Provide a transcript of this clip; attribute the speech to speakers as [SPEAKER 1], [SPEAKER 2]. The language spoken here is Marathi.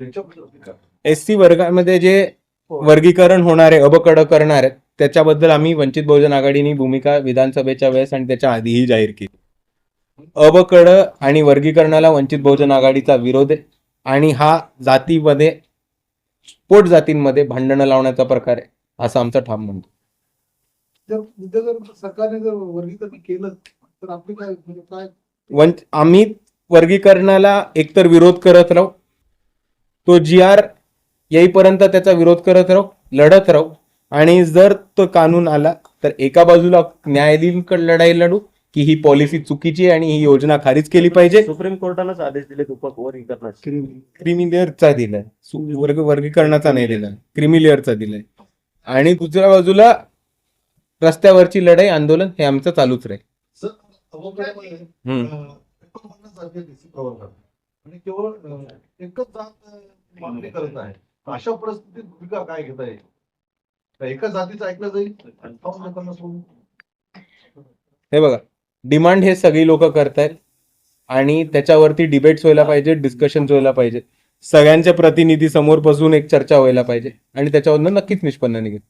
[SPEAKER 1] एस सी वर्गामध्ये जे वर्गीकरण होणार आहे अबकड करणार आहेत त्याच्याबद्दल आम्ही वंचित बहुजन आघाडीने भूमिका विधानसभेच्या वेळेस आणि त्याच्या आधीही जाहीर केली. अबकड आणि वर्गीकरणाला वंचित बहुजन आघाडीचा विरोध आहे आणि हा जातीमध्ये पोट जातींमध्ये भांडणं लावण्याचा प्रकार आहे असं आमचं ठाम म्हणतो.
[SPEAKER 2] सरकारने जर वर्गीकरण केलं तर आपली काय म्हणजे काय?
[SPEAKER 1] आम्ही वर्गीकरणाला एकतर विरोध करत राहू तो जी आर येईपर्यंत त्याचा विरोध करत राहू लढत राहू. आणि जर तो कानून आला तर एका बाजूला न्यायालयीनकडे लढाई लढू की ही पॉलिसी चुकीची आहे आणि ही योजना खारिज केली पाहिजे.
[SPEAKER 3] सुप्रीम कोर्टानंच आदेश दिले वर्गीकरणाचे
[SPEAKER 1] क्रिमिलियरचा दिलाय वर्ग वर्गीकरणाचा नाही दिलाय क्रिमिलियरचा दिलाय आणि दुसऱ्या बाजूला रस्त्यावरची लढाई आंदोलन हे आमचं चालूच राहील.
[SPEAKER 4] आणि केवळ एकच जात मागणी करत आहे. अशा परिस्थितीत भूमिका काय घेता येईल का एकाच जातीचं ऐकलं जाईल? लोकांना सोडून?
[SPEAKER 1] हे बघा डिमांड हे सगळी लोक करतायत आणि त्याच्यावरती डिबेट्स व्हायला पाहिजे डिस्कशन व्हायला पाहिजे सगळ्यांच्या प्रतिनिधी समोर बसून एक चर्चा व्हायला पाहिजे. आणि त्याच्यावरनं नक्कीच निष्पन्न निघेल.